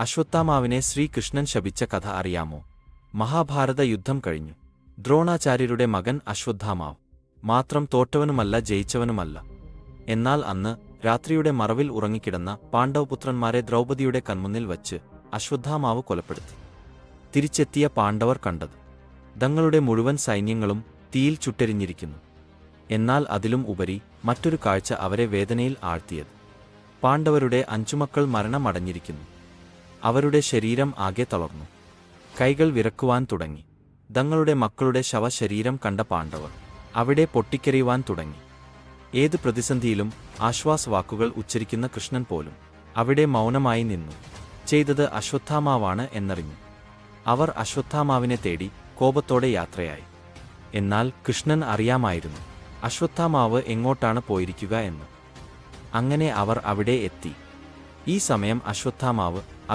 അശ്വത്ഥാമാവിനെ ശ്രീകൃഷ്ണൻ ശപിച്ച കഥ അറിയാമോ? മഹാഭാരത യുദ്ധം കഴിഞ്ഞു. ദ്രോണാചാര്യരുടെ മകൻ അശ്വത്ഥാമാവ്. മാത്രം തോറ്റവനുമല്ല ജയിച്ചവനുമല്ല. എന്നാൽ അന്ന് രാത്രിയുടെ മറവിൽ ഉറങ്ങിക്കിടന്ന പാണ്ഡവപുത്രന്മാരെ ദ്രൗപദിയുടെ കൺമുന്നിൽ വച്ച് അശ്വത്ഥാമാവ് കൊലപ്പെടുത്തി. തിരിച്ചെത്തിയ പാണ്ഡവർ കണ്ടത്. തങ്ങളുടെ മുഴുവൻ സൈന്യങ്ങളും തീയിൽ ചുട്ടെരിഞ്ഞിരിക്കുന്നു. എന്നാൽ അതിലും ഉപരി മറ്റൊരു കാഴ്ച അവരെ വേദനയിൽ ആഴ്ത്തിയത്. പാണ്ഡവരുടെ അഞ്ചുമക്കൾ മരണമടഞ്ഞിരിക്കുന്നു. അവരുടെ ശരീരം ആകെ തളർന്നു. കൈകൾ വിറക്കുവാൻ തുടങ്ങി. തങ്ങളുടെ മക്കളുടെ ശവശരീരം കണ്ട പാണ്ഡവർ അവിടെ പൊട്ടിക്കരയുവാൻ തുടങ്ങി. ഏത് പ്രതിസന്ധിയിലും ആശ്വാസവാക്കുകൾ ഉച്ചരിക്കുന്ന കൃഷ്ണൻ പോലും അവിടെ മൗനമായി നിന്നു. ചെയ്തത് അശ്വത്ഥാമാവാണ് എന്നറിഞ്ഞു. അവർ അശ്വത്ഥാമാവിനെ തേടി കോപത്തോടെ യാത്രയായി. എന്നാൽ കൃഷ്ണൻ അറിയാമായിരുന്നു അശ്വത്ഥാമാവ് എങ്ങോട്ടാണ് പോയിരിക്കുക എന്ന്. അങ്ങനെ അവർ അവിടെ എത്തി. ഈ സമയം അശ്വത്ഥാമാവ്